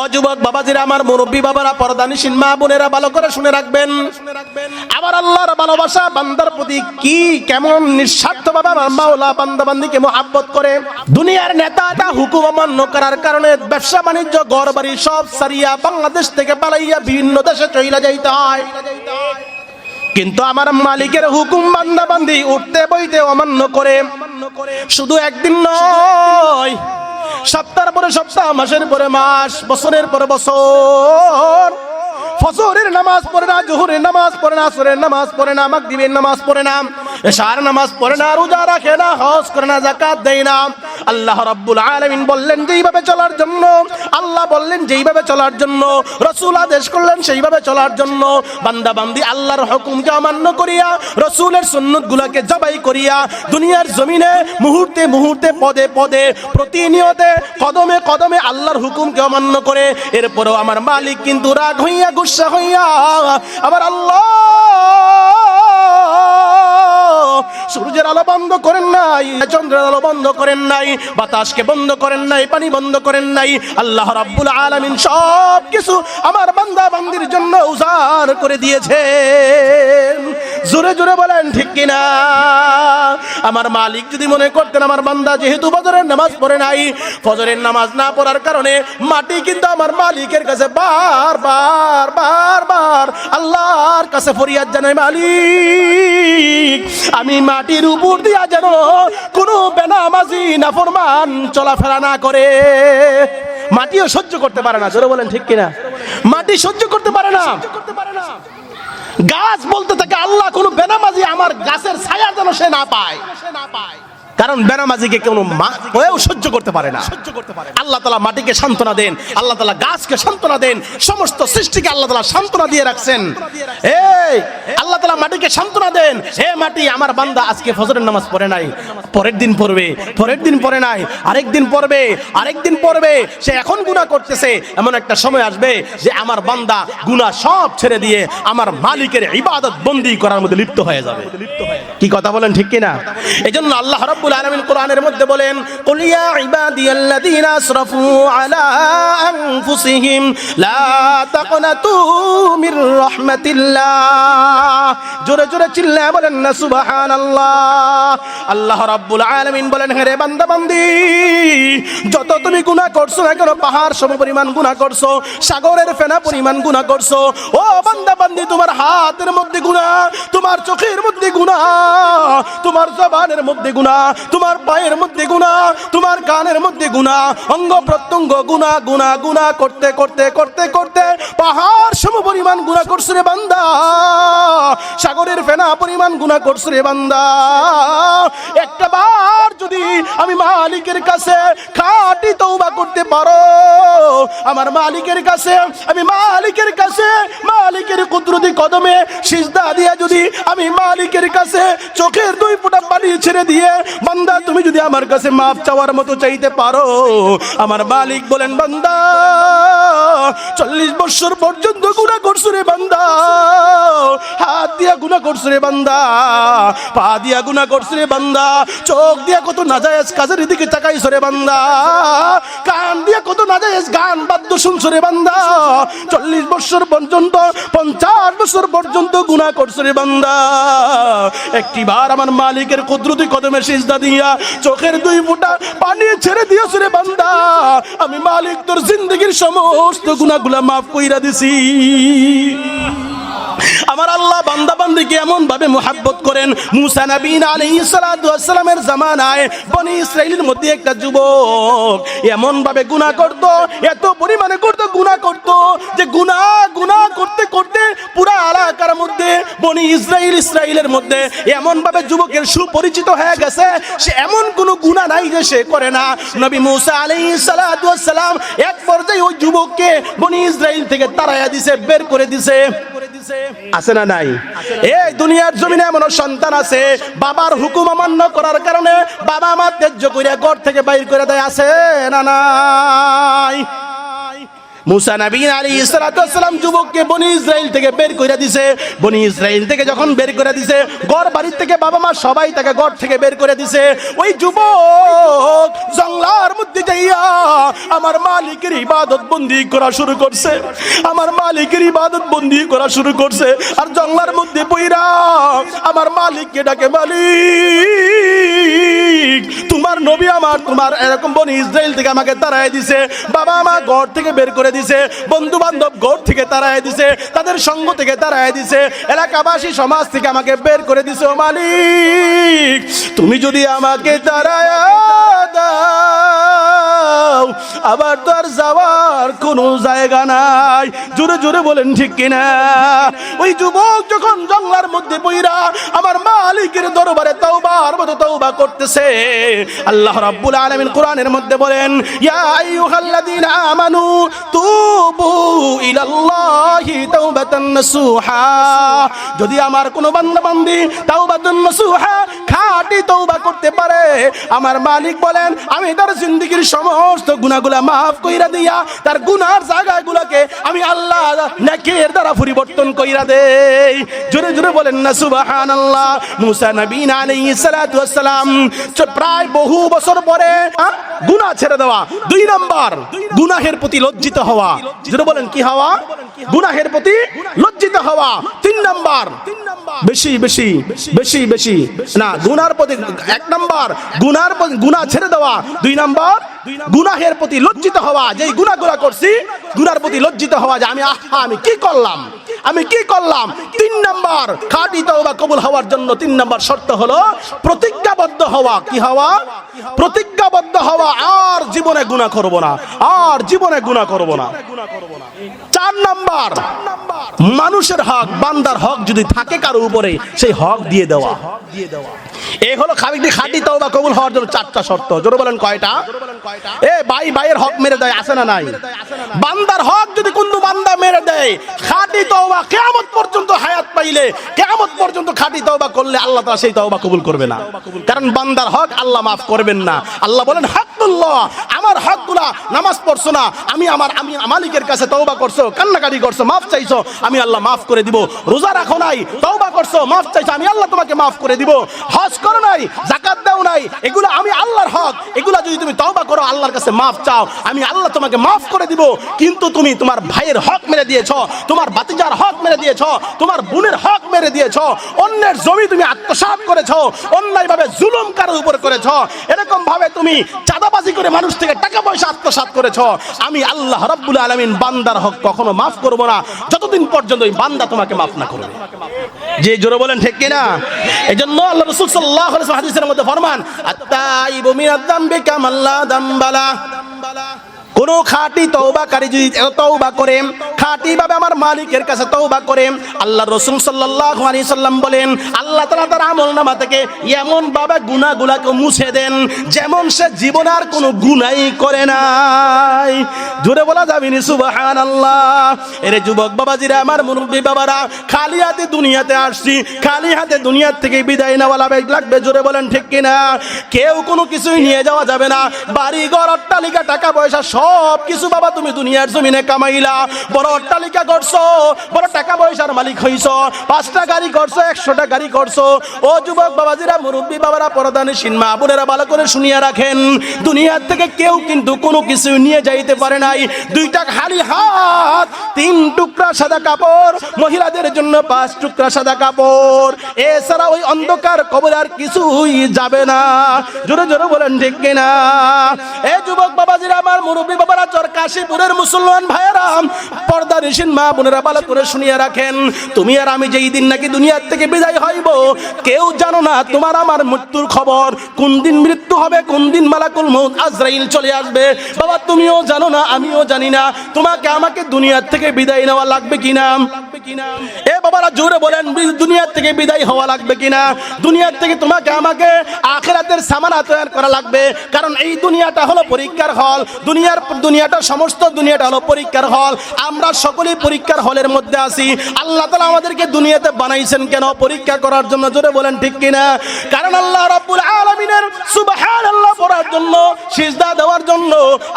ও যুবক বাবাজিরা, আমার মুরব্বী বাবারা, পরদানিসীন মা বোনেরা, ভালো করে শুনে রাখবেন। আমার আল্লাহর ভালোবাসা বান্দার প্রতি কি কেমন নিঃস্বার্থ বাবা মাওলা বান্দা বান্দিকে মোহাব্বত করে। দুনিয়ার নেতাটা হুকুম অমান্য করার কারণে ব্যবসা, বাণিজ্য ঘর বাড়ি সব সারিয়া বাংলাদেশ থেকে পালাইয়া বিভিন্ন দেশে চইলা যাইতে হয়। কিন্তু আমার মালিকের হুকুম বান্দা বান্দি উঠতে বইতে অমান্য করে। শুধু একদিন নয় সপ্তাহের পরে সপ্তাহ, মাসের পরে মাস, বছরের পরে বছর। ফজরের নামাজ পড়ে না, জোহরের নামাজ পড়ে না, আসরের নামাজ পড়ে না, মাগরিবের নামাজ পড়ে না। এশার নামাজ পড়ে না, রোজা রাখে না, হজ করে না, যাকাত দেয় না। আল্লাহ রাব্বুল আলামিন বললেন, যেইভাবে চলার জন্য, আল্লাহ বললেন, যেইভাবে চলার জন্য, রসুল আদেশ করলেন, সেইভাবে চলার জন্য। বান্দা বান্দি, আল্লাহর হুকুমকে অমান্য করিয়া, রসুলের সুন্নত গুলাকে জবাই করিয়া, দুনিয়ার জমিনে মুহূর্তে মুহূর্তে, পদে পদে, প্রতিনিয়তে, কদমে কদমে আল্লাহর হুকুমকে অমান্য করে, এরপরেও আমার মালিক কিন্তু রাগ হইয়া, গুসা হইয়া আমার আল্লাহ সূর্যের আলো বন্ধ করেন নাই, চন্দ্রের আলো বন্ধ করেন নাই, বাতাসকে বন্ধ করেন নাই, পানি বন্ধ করেন নাই। আল্লাহ রাব্বুল আলামিন সব কিছু আমার বান্দা বান্দির জন্য উজাড় করে দিয়েছে জোরে জোরে বলেন, ঠিক কিনা? আমার মালিক যদি মনে করতেন, আমার বান্দা যেহেতু ফজরের নামাজ পড়ে নাই, ফজরের নামাজ না পড়ার কারণে মাটি কিন্তু আমার মালিকের কাছে বার বার বার বার আল্লাহর কাছে ফরিয়াদ জানাই, মালিক, আমি মাটির উপর দিয়া যেন কোনো বেনামাজি না নাফরমান চলাফেরা না করে। মাটিও সহ্য করতে পারে না, জোরে বলেন ঠিক কিনা? মাটি সহ্য করতে পারে না। গাছ বলতে থাকে, আল্লাহ কোনো বেনামাজি আমার গাছের ছায়া যেন সে না পায় সে না পায়। কারণ বেনামাজিকে কোনো কেউ সহ্য করতে পারে না। আল্লাহ তালা মাটিকে সান্ত্বনা দেন আল্লাহ তালা গাছকে সান্ত্বনা দেন সমস্ত সৃষ্টিকে আল্লাহ তালা সান্ত্বনা দিয়ে রাখছেন। এই আল্লাহ তালা মাটিকে সান্ত্বনা দেন হে মাটি আমার বান্দা আজকে ফজরের নামাজ পড়ে নাই পরের দিন পড়বে পরের দিন পড়ে নাই আরেক দিন পড়বে আরেক দিন পড়বে সে এখন গুনাহ করতেছে এমন একটা সময় আসবে যে আমার বান্দা গুনাহ সব ছেড়ে দিয়ে আমার মালিকের ইবাদত বন্দি করার মধ্যে লিপ্ত হয়ে যাবে। কি কথা বলেন ঠিক কিনা? এজন্য আল্লাহ রাব্বুল আলামিন কোরআনের মধ্যে বলেন, কুল ইয়া ইবাদিয়াল্লাযীনা আসরাফু আলা আনফুসিহিম, লা তাকনাতু মির রাহমাতিল্লাহ। জোরে জোরে চিল্লায় বলেন না, সুবহানাল্লাহ। আল্লাহ রাব্বুল আলামিন বলেন, হে রে বান্দা বান্দি যত তুমি গুনাহ করছ না কেন, পাহাড় সম পরিমাণ গুনাহ করছ, সাগরের ফেনা পরিমাণ গুনাহ করছ, ও বান্দা বান্দি তোমার হাতের মধ্যে গুনাহ, তোমার চোখের মধ্যে গুনাহ তোমার জবানের মধ্যে গুনাহ তোমার পায়ের মধ্যে গুনাহ তোমার কানের মধ্যে গুনাহ অঙ্গ প্রত্যঙ্গ গুনাহ গুনাহ গুনাহ করতে করতে করতে করতে পাহাড় সম পরিমাণ গুনাহ করছে রে বান্দা। সাগরের ফেনা পরিমাণ গুনাহ করছ রে বান্দা। একটা বার যদি আমি মালিকের কাছে খাটি তৌবা করতে পারো, আমার মালিকের কাছে, আমি মালিকের কাছে, মালিকের কুদরতি কদমে সিজদা দিয়া যদি আমি মালিকের কাছে চোখের দুই ফোঁটা পানি ছেড়ে দিয়ে, বান্দা, তুমি যদি আমার কাছে মাফ চাওয়ার মতো চাইতে পারো, আমার মালিক বলেন, বান্দা চল্লিশ বছর পর্যন্ত গুণা করছ রে বান্দা। হাত দিয়া গুণা করছ রে বান্দা। পা দিয়া গুণা করছ রে বান্দা। চোখ দিয়া কত নাজায়েজ কাজের দিকে তাকাইছো রে বান্দা। কান দিয়া কত নাজায়েজ গান বাদ্য শুনছো রে বান্দা। চল্লিশ বছর পর্যন্ত, পঞ্চাশ বছর পর্যন্ত গুণা করছ রে বান্দা। একটি বার আমার মালিকের কুদরতি কদমে সিজদা দিয়া চোখের দুই ফুটা পানি ছেড়ে দিয়েছ রে বান্দা। আমি মালিক তোর জিন্দগির সমস্ত গুণাগুলা মাফ কইরা দিছি। আমার আল্লাহ বান্দা বান্দিকে এমন ভাবে মোহাব্বত করেন, মুসা নবীন আলাইহিস সালাতু জামানায় বনি ইসরাইলের মধ্যে একটা যুবক এমন ভাবে গুনাহ করত, এত পরিমাণে করত, গুনাহ করত যে গুনাহ গুনাহ করতে করতে পুরা এলাকার মধ্যে, বনি ইসরাইল ইসরাইলের মধ্যে এমন ভাবে যুবকের সুপরিচিত হয়ে গেছে, সে এমন কোনো গুনাহ নাই যে সে করে না। নবী মুসা আলাইহিস সালাতু এক পর্যায়ে ওই যুবককে বনি ইসরাইল থেকে তাড়াইয়া দিছে, বের করে দিছে। আছে? না নাই? এই দুনিয়ার জমিনে এমন সন্তান আছে বাবার হুকুম অমান্য করার কারণে বাবা মা ত্যায্য করিয়া ঘর থেকে বাইর করে দেয় আছে না নাই? মুসা নবীন আলী ইসলাতাম যুবককে বনি ইসরাইল থেকে বের করে দিছে। বনি ইসরাইল থেকে যখন বের করে দিছে গড় বাড়ির থেকে বাবা মা সবাই তাকে গড় থেকে বের করে দিছে। ওই যুবক জঙ্গলার মধ্যে যাইয়া আমার মালিকের ইবাদত বন্দি করা শুরু করছে। আমার মালিকের ইবাদত বন্দি করা শুরু করছে। আর জঙ্গলার মধ্যে বইরা আমার মালিককে ডাকে, মালিক, তোমার নবী আমার, তোমার এরকম বনি ইসরায়েল থেকে আমাকে তাড়ায় দিছে। বাবা মা ঘর থেকে বের করে দিছে বন্ধু বান্ধব ঘর থেকে তারায় দিছে, তাদের সঙ্গ থেকে তারায় দিছে, এলাকাবাসী সমাজ থেকে আমাকে বের করে দিছে মালিক, তুমি যদি আমাকে তাড়ায় দাও। আবার তো আর যাওয়ার কোনো জায়গা নাই। জোরে জোরে বলেন ঠিক কিনা? ওই যুবক যখন জঙ্গলার মধ্যে বইরা আমার মালিকের দরবারে তওবার মতো তওবা করতেছে, আল্লাহ রাব্বুল আলামিন কোরআনের মধ্যে বলেন, ইয়া আইয়ুহাল্লাযীনা আমানু তুবু ইলাল্লাহি তাওবাতান নাসুহা। যদি আমার কোনো বান্দা বান্দি তাওবাতান নাসুহা, খাঁটি তওবা করতে পারে, আমার মালিক বলেন, আমি তার জিন্দগির সমস্ত গুনাহগুলা মাফ কইরা দিয়া, তার গুনার জায়গাগুলোকে আমি আল্লাহ নেকের দ্বারা পরিবর্তন কইরা দেই। জোরে জোরে বলেন না, সুবহানাল্লাহ। মুসা নবীন আলাইহিস সালাতু ওয়াসসালাম প্রায় বহু বছর পরে গুনাহ ছেড়ে দেওয়া। দুই নাম্বার, গুনাহের প্রতি লজ্জিত হওয়া। জোরে বলেন কি হওয়া? গুনাহের প্রতি লজ্জিত হওয়া। তিন নাম্বার, বেশি বেশি বেশি বেশি। না, গুনার প্রতি, এক নাম্বার, গুনার প্রতি- গুনাহ ছেড়ে দেওয়া। দুই নাম্বার, গুনাহের প্রতি লজ্জিত হওয়া, যেই গুনাহগুলো করছি গুনার প্রতি লজ্জিত হওয়া যে আমি, আহা, আমি কি করলাম? আমি কি করলাম? তিন নাম্বার, খাঁটি তওবা কবুল হওয়ার জন্য তিন নাম্বার শর্ত হলো প্রতিজ্ঞাবদ্ধ হওয়া। কি হওয়া? প্রতিজ্ঞাবদ্ধ হওয়া, আর জীবনে গুনাহ করব না, আর জীবনে গুনাহ করব না। চার নাম্বার, মানুষের হক, বান্দার হক যদি থাকে কারও উপরে, সেই হক দিয়ে দেওয়া। দিয়ে দেওয়া এই হলো খাবিটি খাঁটি তওবা কবুল হওয়ার জন্য চারটা শর্ত। জোরে বলেন কয়টা? এ ভাই ভাইয়ের হক মেরে দেয় আছে না নাই? বান্দার হক যদি কোনো বান্দা মেরে দেয়, খাঁটি তওবা কিয়ামত পর্যন্ত হায়াত পাইলে, কিয়ামত পর্যন্ত খাঁটি তওবা করলে আল্লাহ তাআলা সেই তওবা কবুল করবে না। কারণ বান্দার হক আল্লাহ মাফ করবেন না। আল্লাহ বলেন হকুল্লাহ আমার হকগুলা নামাজ পড়ছো না। আমি আমার, আমি মালিকের কাছে তওবা করছ, কান্নাকাটি করছ, মাফ চাইছো, আমি আল্লাহ মাফ করে দিব। রোজা রাখো নাই, তওবা করছ, মাফ চাইছো, আমি আল্লাহ তোমাকে মাফ করে দিব। হজ করো নাই জাকাত দাও নাই, এগুলো আমি আল্লাহর হক। এগুলা যদি তুমি তওবা করো, আল্লাহর কাছে মাফ চাও, আমি আল্লাহ তোমাকে মাফ করে দিব। কিন্তু তুমি তোমার ভাইয়ের হক মেরে দিয়েছ, তোমার বাতিজার হক মেরে দিয়েছ, তোমার বোনের হক মেরে দিয়েছ, অন্যের জমি তুমি আত্মসাৎ করেছ অন্যায় ভাবে জুলুম কারোর উপর করেছ এরকম ভাবে তুমি চাঁদাবাজি করে মানুষ থেকে টাকা পয়সা আত্মসাৎ করেছ। আমি আল্লাহ রাব্বুল আলামিন বান্দার হক কখনো মাফ করব না, যতদিন পর্যন্ত ওই বান্দা তোমাকে মাফ না করবে। যে জোরে বলেন ঠিক কিনা? এই জন্য আল্লাহ রসুল সাল্লাহ হাদিসের মধ্যে ফরমান, আত্তাইবু মিনাদ দামবি কামাল্লা দামবালা। কোন খাঁটি তৌবাকারী যদি তৌবা করে খাঁটি ভাবে আমার মালিকের কাছে তওবা করে, আল্লাহ রসুল সাল্লাল্লাহু আলাইহি সাল্লাম বলেন, আল্লাহ তাআলা তার আমল নামা থেকে এমন ভাবে গুনাহগুলাকে মুছে দেন, যেমন সে জীবন আর কোনো গুনাই করে নাই। জোরে বলা যাবে নি, সুবহানাল্লাহ। এরে যুবক বাবাজিরা, আমার মুরব্বী বাবারা, খালি হাতে দুনিয়াতে আসছি, খালি হাতে দুনিয়ার থেকে বিদায় নেওয়া লাগবে, জোরে বলেন ঠিক কিনা? কেউ কোনো কিছুই নিয়ে যাওয়া যাবে না। বাড়ি ঘর অট্টালিকা, টাকা পয়সা সব কিছু বাবা তুমি দুনিয়ার জমিনে কামাইলা। বড় অট্টালিকা করছ বড় টাকা পয়সার মালিক হইছো, পাঁচটা গাড়ি করছ একশোটা গাড়ি করছ ও যুবক বাবাজিরা, মুরব্বী বাবারা, পরদানি সিনমা, বোনেরা ভালো করে শুনিয়ে রাখেন। দুনিয়ার থেকে কেউ কিন্তু কোনো কিছু নিয়ে যাইতে পারে নাই। দুইটা খালি হাত, তিন টুকরা সাদা কাপড়, মহিলাদের জন্য পাঁচ টুকরা সাদা কাপড়। এছাড়া ওই অন্ধকার কবর আর কিছুই যাবে না। জোরে জোরে বলেন, ঠিক কিনা? এ যুবক বাবাজিরা, আমার মুরব্বী বাবারা চর কাশীপুরের মুসলমান ভাইয়েরা পর্দা ঋষিন মা বোনেরা ভালো করে শুনিয়ে রাখেন, তুমি আর আমি যেই দিন নাকি দুনিয়ার থেকে বিদায় হইব, কেউ জানো না তোমার আমার মৃত্যুর খবর, কোন দিন মৃত্যু হবে, কোন দিন মালাকুল মৌত আজরাইল চলে আসবে। বাবা, তুমিও জানো না, আমিও জানি না, তোমাকে আমাকে দুনিয়ার থেকে বিদায় নেওয়া লাগবে কিনা? এ বাবারা, জোরে বলেন, দুনিয়ার থেকে বিদায় হওয়া লাগবে কিনা? দুনিয়ার থেকে তোমাকে আমাকে আখেরাতের সামানা তৈরি করা লাগবে, কারণ এই দুনিয়াটা হলো পরীক্ষার হল, দুনিয়ার দুনিয়াটা, সমস্ত দুনিয়াটা হলো পরীক্ষার হল। আমরা সকলেই পরীক্ষার হলের মধ্যে আছি। আল্লাহ তালা আমাদেরকে দুনিয়াতে বানাইছেন কেন? পরীক্ষা করার জন্য জোরে বলেন ঠিক কিনা? কারণ আল্লাহ রাব্বুল আলামিনের সুবহানাল্লাহ পড়ার জন্য, সিজদা দেওয়ার জন্য,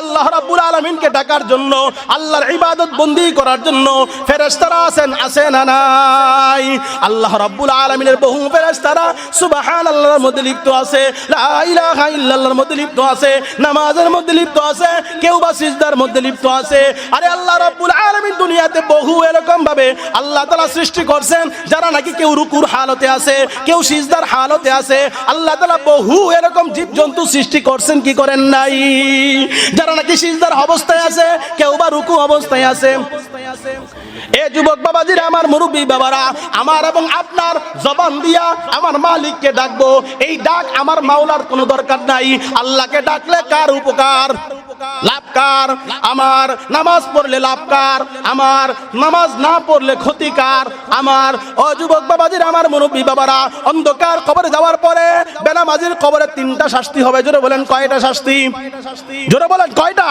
আল্লাহ রাব্বুল আলামিনকে ডাকার জন্য, আল্লাহর ইবাদত বন্দি করার জন্য ফেরেশতারা আছেন আছে না নাই? আল্লাহ রাব্বুল আলামিনের বহু ফেরেশতারা সুবহানাল্লাহর মধ্যে লিপ্ত আছে, লা ইল্লাল্লাহর মধ্যে লিপ্ত আছে, নামাজের মধ্যে লিপ্ত আছে, কেউ বা সিজদার মধ্যে লিপ্ত আছে। আরে আল্লাহ রাব্বুল আলামিন দুনিয়াতে বহু এরকম ভাবে আল্লাহ তাআলা সৃষ্টি করছেন, যারা নাকি কেউ রুকুর হালতে আছে, কেউ সিজদার হালতে আছে, আল্লাহ তাআলা বহু এরকম জীবজন্তু সৃষ্টি করছেন, কি করেন নাই? যারা নাকি সিজদার অবস্থায় আছে, কেউ বা রুকু অবস্থায় আছে। এ যুবক বাবাজিরা, আমার মুরব্বী বাবারা, আমার এবং আপনার জবান দিয়া আমার মালিককে ডাকবো। এই ডাক আমার মাওলার কোনো দরকার নাই। আল্লাহকে ডাকলে কার উপকার? লাভকার। আমার নামাজ পড়লে লাভকার, আমার নামাজ না পড়লে ক্ষতিকার। আমার ও যুবক বাবাজির, আমার মুরব্বী বাবারা, অন্ধকার কবরে যাওয়ার পরে বেনামাজির কবরে তিনটা শাস্তি হবে। জোরে বলেন কয়টা শাস্তি? জোরে বলেন কয়টা?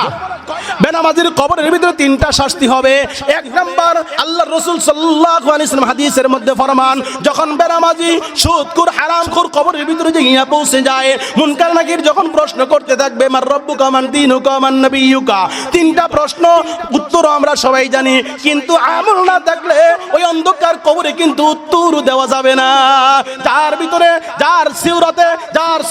বেনামাজির কবরের ভিতরে তিনটা শাস্তি হবে। এক নাম্বার আল্লাহ রসুল সাল্লাল্লাহু আলাইহি হাদিসের মধ্যে ফরমান, যখন বেনামাজি সুদকুর হারামখোর কবরের ভিতরে যে গিয়া পৌঁছে যায়, মুনকার নাকির যখন প্রশ্ন করতে থাকবে, মার রব্বুকা মান দিনুকা তিনটা প্রশ্ন উত্তর আমরা সবাই জানি, কিন্তু আমল না থাকলে ওই অন্ধকার কবরে কিন্তু উত্তর দেওয়া যাবে না। যার ভিতরে, যার যার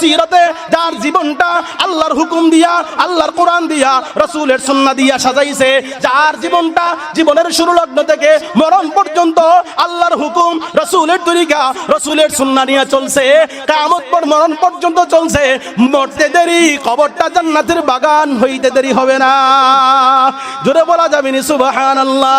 যার জীবনটা আল্লাহর হুকুম দিয়া, আল্লাহর কোরআন দিয়া, রসুলের সুন্নাহ দিয়া সাজাইছে, যার জীবনটা জীবনের শুরু লগ্ন থেকে মরণ পর্যন্ত আল্লাহর হুকুম, রসুলের তরিকা, রসুলের নিয়ে চলছে কামত পর মরণ পর্যন্ত চলছে। মরতে দেরি, কবরটা জান্নাতের বাগান হইতে দেরি হবে না। জোরে বলা যাবে নি, সুবহানাল্লাহ।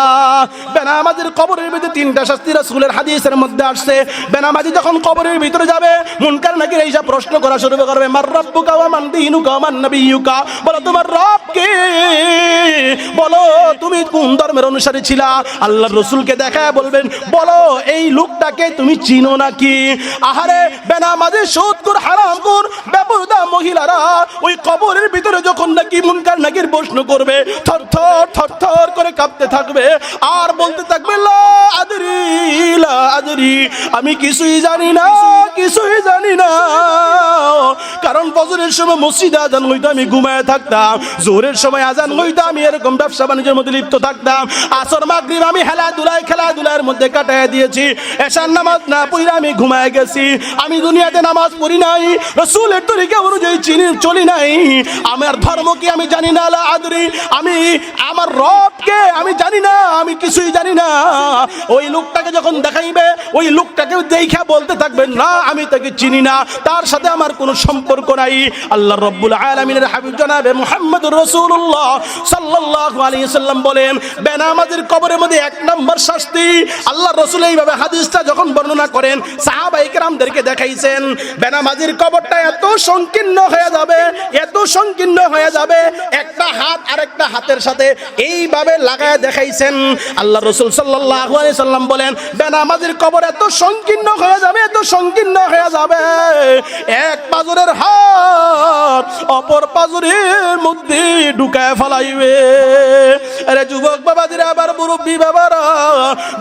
বেনামাজির কবরের ভিতরে তিনটা শাস্তি রসুলের হাদিসের মধ্যে আসছে। বেনামাজি যখন কবরের ভিতরে যাবে, মুনকার নাকি এইসব প্রশ্ন করা শুরু করবে। মার রব্বুকা ওয়া মান দীনুকা ওয়া মান নবিয়ুকা? বলো তোমার রব কে? বলো তুমি কোন ধর্মের অনুসারী ছিলা? আল্লাহর রসুলকে দেখা বলবেন, বলো এই লোকটাকে তুমি চিনো নাকি? আহারে, বেনামাজি সুদকুর হারামকুর, বেপরদা মহিলারা ওই কবরের ভিতরে যখন নাকি মুনকার নাকির প্রশ্ন করবে, থর থর থর থর করে কাঁপতে থাকবে আর বলতে থাকবে, লা আদরি আমি কিছুই জানি না, কিছুই জানি না। কারণ ফজরের সময় মসজিদে আজান হইতো, আমি ঘুমায় থাকতাম। জোরের সময় আজান হইতো, আমি এরকম ব্যবসা বাণিজ্যের মধ্যে লিপ্ত থাকতাম। আসর, মাগরিব, আমি খেলাধুলায়, খেলাধুলার মধ্যে কাটায় দিয়েছি। এশার নামাজ না পড়ে আমি ঘুমায় গেছি। আমি দুনিয়াতে নামাজ পড়ি নাই, রসুলের তরিকা অনুযায়ী চিনি, চলি নাই। আমার ধর্ম কি আমি জানি না লা আদরি। আমি আমার রবকে আমি জানি না, আমি কিছুই জানি না। ওই লোকটাকে যখন দেখাইবে, ওই লোকটাকে দেখা বলতে থাকবেন না, আমি তাকে চিনি না, তার সাথে আমার কোনো সম্পর্ক নাই। আল্লাহ রব্বুল আলমিনের হাবিব জানাবে মোহাম্মদ রসুল্লাহ সাল্লাল্লাহু আলাইহি সাল্লাম বলেন, বেনামাজের কবরের মধ্যে এক নম্বর শাস্তি। আল্লাহ রসুল এইভাবে হাদিসটা যখন বর্ণনা করেন সাহাবাই কেরামদেরকে দেখাইছেন, বেনামাজির কবরটা এত সংকীর্ণ হয়ে যাবে, এত সংকীর্ণ হয়ে যাবে একটা হাত আরেকটা হাতের সাথে এইভাবে লাগায় দেখাইছেন। আল্লাহ রসুল সাল্লাম বলেন, বেনামাজির কবর এত সংকীর্ণ হয়ে যাবে, এত সংকীর্ণ হয়ে যাবে। এক পাজরের হাত অপর পাজরের মধ্যে ঢুকায় ফেলাইবে। আরে যুবক বাবাদের আবার মুরব্বী বাবারা,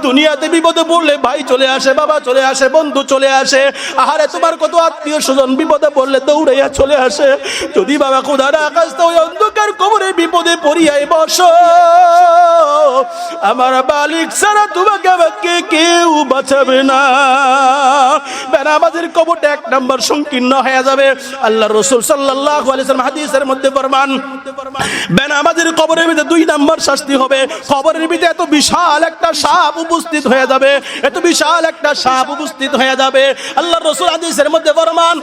দুনিয়াতে বিপদে পড়লে ভাই চলে আসে, বাবা চলে আসে, বন্ধু চলে আসে। আহারে তোমার কত আত্মীয় স্বজন বিপদে পড়লে দৌড়াইয়া চলে আসে। যদি বাবা খোদার আকাশ তো অন্ধকার কবরে বিপদে পড়িয়াই বস। আমার বালিক ছাড়া তোমাকে আমাকে কেউ বাঁচাবে না। বেনামাজের কবরটা এক নম্বর সংকীর্ণ হয়ে যাবে। আল্লাহ রসুল আলাইহি হাদিসের মধ্যে ফরমান, বেনামাজের কবরের ভিতরে দুই নম্বর শাস্তি হবে। কবরের ভিতরে এত বিশাল একটা সাপ উপস্থিত হয়ে যাবে। এত বিশাল একটা সাপ উপস্থিত হয়ে যাবে। আল্লাহ রসুল হাদিসের মধ্যে ফরমান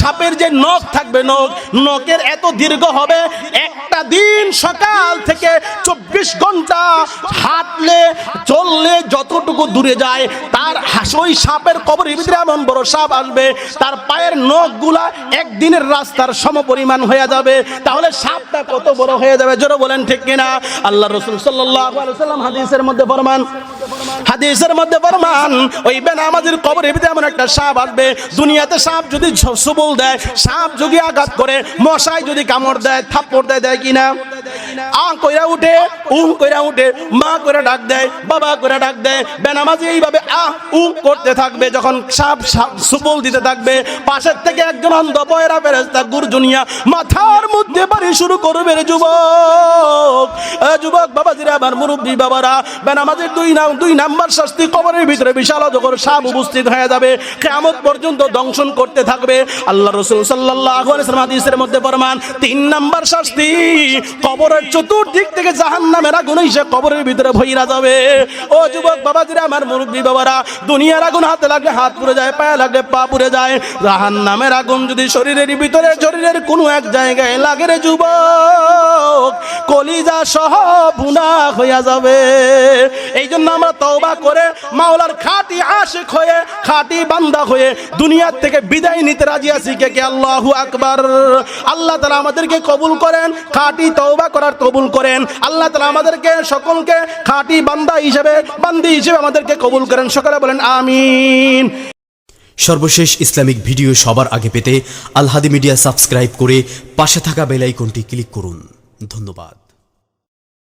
সাপের যে নখ থাকবে নখ, নখের এত দীর্ঘ হবে একটা দিন সকাল থেকে চব্বিশ ঘণ্টা হাঁটলে, চললে যতটুকু দূরে যায়, তার হাসই সাপের কবরের ভিতরে এমন বড় সাপ আসবে, তার পায়ের নখগুলা একদিনের রাস্তার সমপরিমাণ হয়ে যাবে। তাহলে সাপটা কত বড় হয়ে যাবে, জোরে বলেন ঠিক কিনা? আল্লাহ রসুল সাল্লাম হাদিসের মধ্যে ফরমান, হাদিসের মধ্যে ফরমান, ওই বেনামাজির কবরের ভিতরে এমন একটা সাপ আসবে। দুনিয়াতে সাপ যদি সবল দেয়, সাপ যদি আঘাত করে, মশাই যদি কামড় দেয়, থাপ্পড় দেয় দেয় কিনা? আ কইরা উঠে উম কইরা উঠে, মা করে ডাক দেয়, বাবা ডাক দেয়, বেনামাজি এইভাবে আহ উম করতে থাকবে, যখন সাপ দিতে থাকবে, পাশের থেকে একজন অন্ধ ফেরেস্তা গুরজুনিয়া মাথার মধ্যে বাড়ি শুরু করবে যুবক। আমার মুরব্বী বাবারা, বেনামাজির দুই নাম, দুই নাম্বার শাস্তি কবরের ভিতরে বিশাল অজগর সাপ উপস্থিত হয়ে যাবে কেমন পর্যন্ত দংশন করতে থাকবে। আল্লাহ রসুল ওয়াসাল্লাম হাদিসের মধ্যে ফরমান তিন নাম্বার শাস্তি কবরের চতুর্দিক থেকে জাহান্নামের আগুন এসে কবরের ভিতরে ভইরা যাবে। ও যুবক বাবাজিরা, আমার মুরব্বী বাবারা, দুনিয়ার আগুন হাতে লাগলে হাত পুড়ে যায়, পায়ে লাগলে পা পুড়ে যায়। জাহান্নামের আগুন যদি শরীরের ভিতরে, শরীরের কোনো এক জায়গায় লাগে রে যুবক, কলিজা সহ ভুনা হইয়া যাবে। এই জন্য আমরা তওবা করে মাওলার খাঁটি আশিক হয়ে, খাঁটি বান্দা হয়ে দুনিয়ার থেকে বিদায় নিতে রাজি আছি। কে কে? আল্লাহু আকবার। আল্লাহ তাআলা আমাদেরকে কবুল করেন, খাঁটি তওবা করার কবুল করেন। আল্লাহ তালা আমাদেরকে সকলকে খাঁটি বান্দা হিসেবে, বান্দি হিসেবে আমাদেরকে কবুল করেন। সকলে বলেন, আমিন। সর্বশেষ ইসলামিক ভিডিও সবার আগে পেতে আলহাদি মিডিয়া সাবস্ক্রাইব করে পাশে থাকা বেলাইকনটি ক্লিক করুন। ধন্যবাদ।